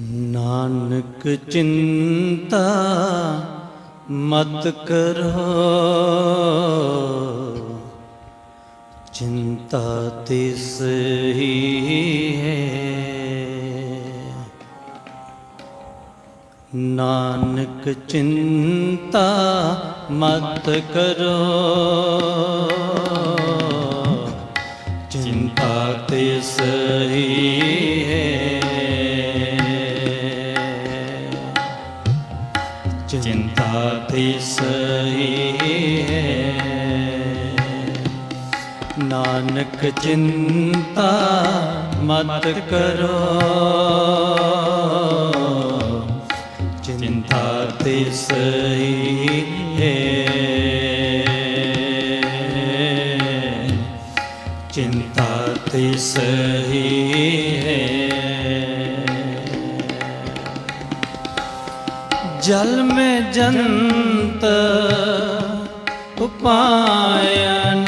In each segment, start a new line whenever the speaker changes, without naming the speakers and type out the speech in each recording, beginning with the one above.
ਨਾਨਕ ਚਿੰਤਾ ਮਤ ਕਰੋ। ਚਿੰਤਾ ਤਿਸ ਹੀ ਹੈ। ਨਾਨਕ ਚਿੰਤਾ ਮਤ ਕਰੋ। ਚਿੰਤਾ ਤਿਸ ਹੀ ਸਹੀ ਹੈ। ਨਾਨਕ ਚਿੰਤਾ ਮਤ ਕਰੋ। ਚਿੰਤਾ ਤਿਸ ਹੀ ਹੈ। ਚਿੰਤਾ ਤਿਸ ਹੀ ਜਲ में जंत उपायन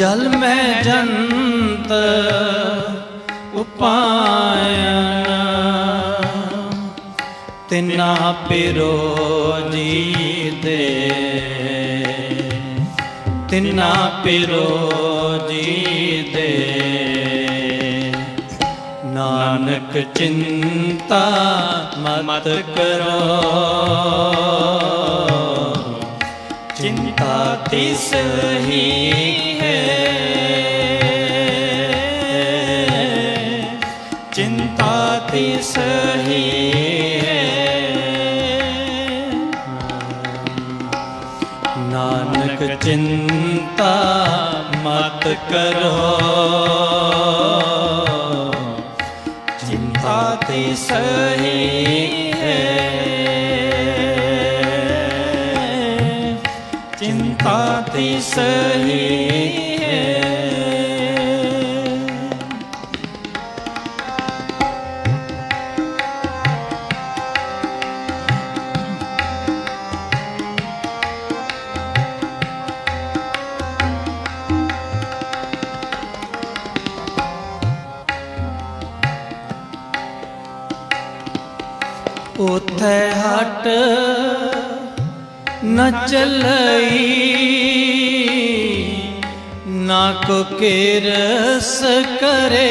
जल में जंत उपायन तिना पिरो जी दे ਤਿਨਾ ਪਿਰੋ ਜੀ ਦੇ ਨਾਨਕ ਚਿੰਤਾ ਮਤ ਕਰੋ। ਚਿੰਤਾ ਤਿਸ ਹੀ ਹੈ। ਚਿੰਤਾ ਤਿਸ ਹੀ ਚਿੰਤਾ ਮਤ ਕਰੋ ਚਿੰਤਾ ਤੇ ਸਹੀ ਹੈ ਚਿੰਤਾ ਤੇ ਸਹੀ ਹੈ ਉਥੇ ਹਟ ਨ ਚੱਲਈ ਨਾ ਕੋ ਕਿਰਸ ਕਰੇ।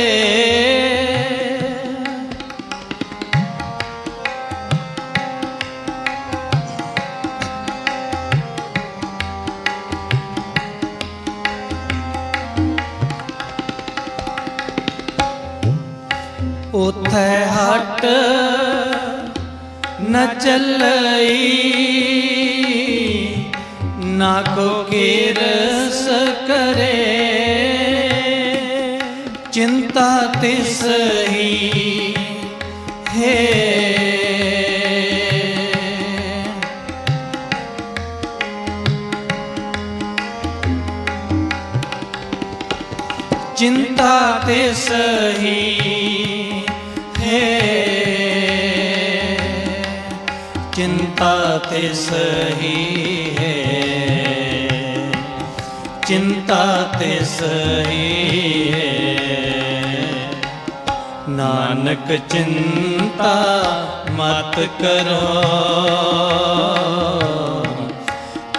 ਉਥੇ ਹਟ ਨ ਚੱਲਈ ਨਾ ਕੋ ਕਿਰਸ ਕਰੇ ਚਿੰਤਾ ਤਿਸ ਹੀ ਹੈ। ਚਿੰਤਾ ਤਿਸ ਹੀ ਚਿੰਤਾ ਤਿਸ ਹੀ ਹੈ ਚਿੰਤਾ ਤੇ ਸਹੀ ਹੈ ਨਾਨਕ ਚਿੰਤਾ ਮਤ ਕਰੋ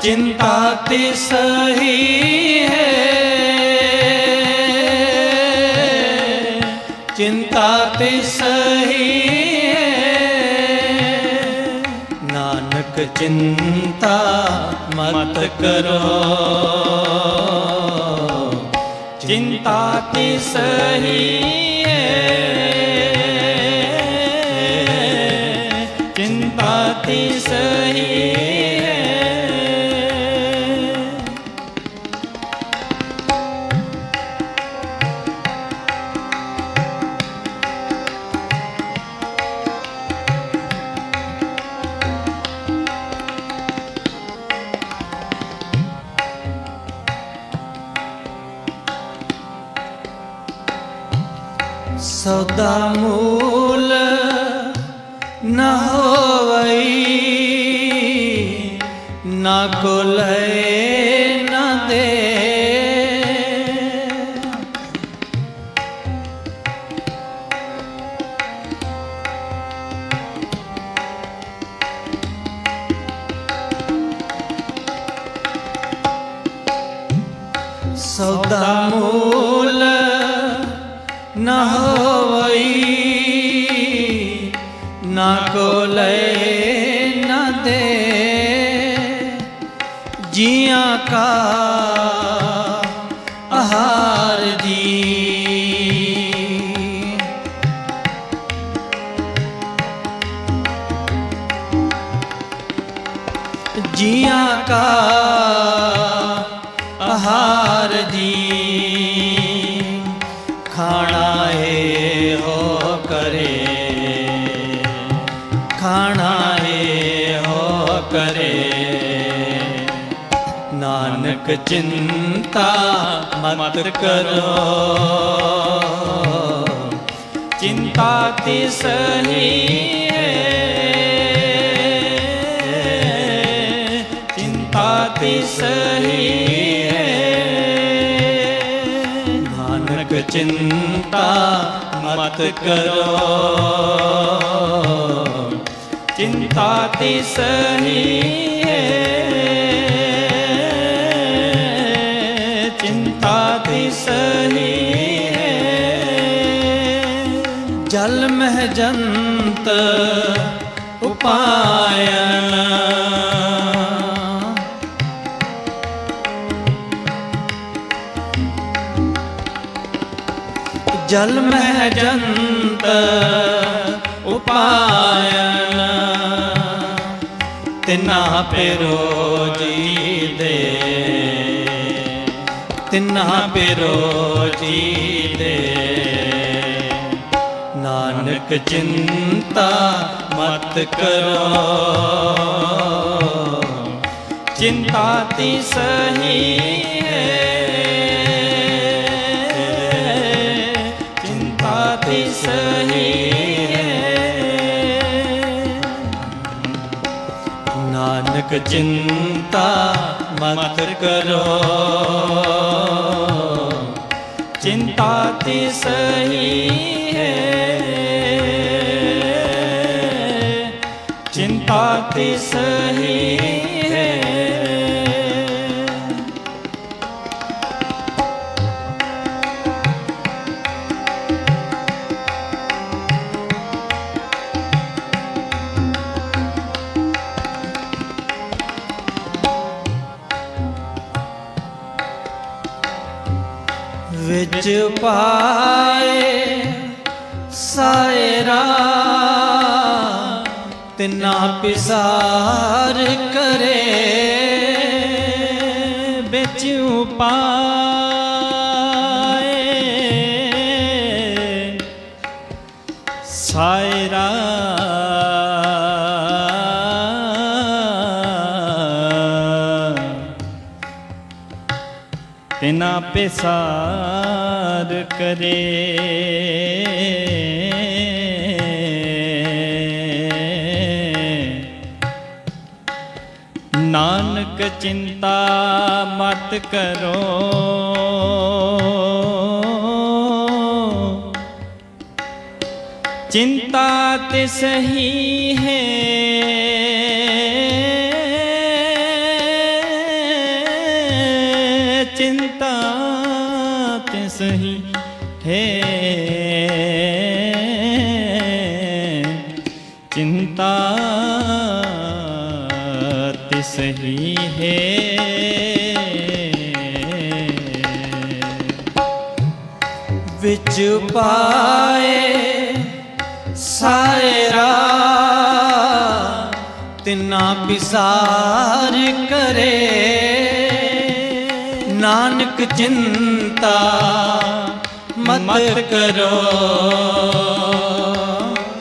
ਚਿੰਤਾ ਤਿਸ ਹੀ ਹੈ ਚਿੰਤਾ ਤਿਸ ਹੀ ਹੈ ਨਾਨਕ ਚਿੰਤਾ ਮਤ ਕਰੋ ਚਿੰਤਾ ਤਿਸ ਹੀ ਸਹੀ न होवई न कुलय न दे सौदा मूल न होवई ਕੋ ਲੈ ਨ ਦੇ ਜੀਆਂ ਕਾ ਆਹਾਰ ਜੀ ਜੀਆਂ ਕਾ ਨਾਨਕ ਚਿੰਤਾ ਮਤ ਕਰੋ। ਚਿੰਤਾ ਤਿਸ ਹੀ ਹੈ ਚਿੰਤਾ ਤਿਸ ਹੀ ਹੈ ਨਾਨਕ ਚਿੰਤਾ ਮਤ ਕਰੋ। ਚਿੰਤਾ ਤਿਸ ਹੀ ਹੈ ਉਪਾਇਨ। ਜਲ ਮਹਿ ਜੰਤ ਉਪਾਇਨ। ਤਿਨਾ ਪਿਰੋ ਜੀ ਦੇ। ਤਿਨਾ ਪਿਰੋ ਜੀ ਦੇ। ਨਾਨਕ ਚਿੰਤਾ ਮਤ ਕਰੋ। ਚਿੰਤਾ ਤਿਸ ਹੀ ਹੈ। ਚਿੰਤਾ ਤਿਸ ਸਹੀ ਹੈ। ਨਾਨਕ ਚਿੰਤਾ ਮਤ ਕਰੋ। ਚਿੰਤਾ ਤਿਸ ਹੀ ਹੈ। ਤਿਸ ਹੀ ਹੈ। ਵਿੱਚ ਪਾਏ ਸਾਇਰਾ ਤਿਨਾ ਪਿਸਾਰ ਕਰੇ ਵਿੱਚ ਉਪਾਏ। ਸਾਇਰਾ ਤਿਨਾ ਪਿਸਾਰ ਕਰੇ। ਨਾਨਕ ਚਿੰਤਾ ਮਤ ਕਰੋ। ਚਿੰਤਾ ਤੇ ਸਹੀ ਹੈ। ਚਿੰਤਾ ਤੇ ਸਹੀ ਹੈ। ਤੇ ਸਹੀ ਹੈ ਵਿੱਚ ਪਾਏ ਸਾਇਰਾ ਤਿਨਾ ਪਿਸਾਰ ਕਰੇ ਨਾਨਕ ਚਿੰਤਾ ਮਤ ਕਰੋ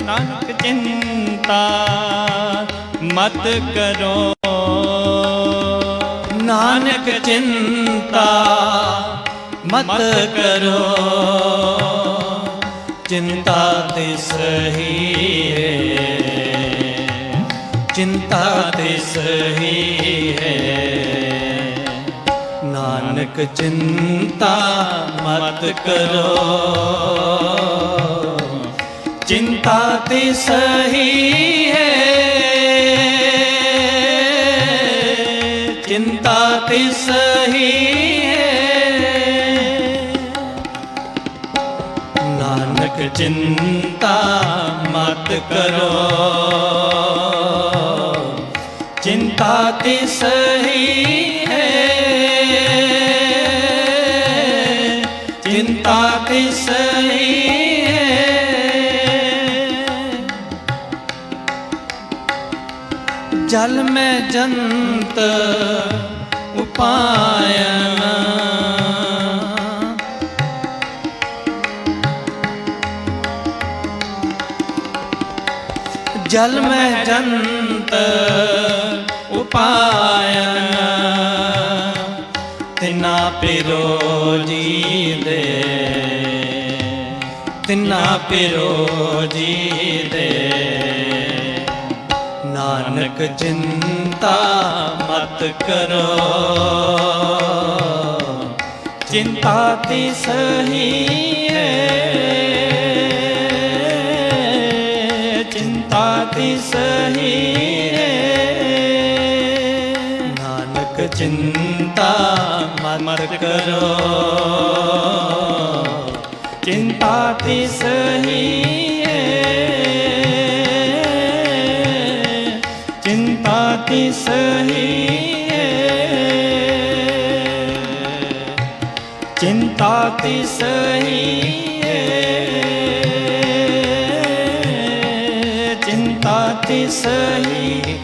ਨਾਨਕ ਚਿੰਤਾ ਮਤ ਕਰੋ ਨਾਨਕ ਚਿੰਤਾ ਮਤ ਕਰੋ। ਚਿੰਤਾ ਤੇ ਸਹੀ ਹੈ। ਚਿੰਤਾ ਤੇ ਸਹੀ ਹੈ। ਨਾਨਕ ਚਿੰਤਾ ਮਤ ਕਰੋ। ਚਿੰਤਾ ਤੇ ਸਹੀ ਹੈ। चिंता तिस ही
है नानक चिंता मत करो चिंता तिस ही है चिंता तिस ਜਲ ਮੈਂ ਜੰਤ ਉਪਾਇਨ ਜਲ ਮੈਂ ਜੰਤ ਉਪਾਇਨ ਤਿਨਾ ਪਿਰੋ ਜੀ ਦੇ ਤਿਨਾ ਪਿਰੋ ਜੀ ਦੇ ਨਾਨਕ ਚਿੰਤਾ ਮਤ ਕਰੋ। ਚਿੰਤਾ ਤੇ ਸਹੀ ਹੈ ਚਿੰਤਾ ਤੇ ਸਹੀ ਹੈ ਨਾਨਕ ਚਿੰਤਾ ਮਤ ਕਰੋ। ਚਿੰਤਾ ਤੇ ਸਹੀ ਚਿੰਤਾ ਸਹੀ ਚਿੰਤਾ ਤੇ ਚਿੰਤਾ ਤੇ ਸਹੀ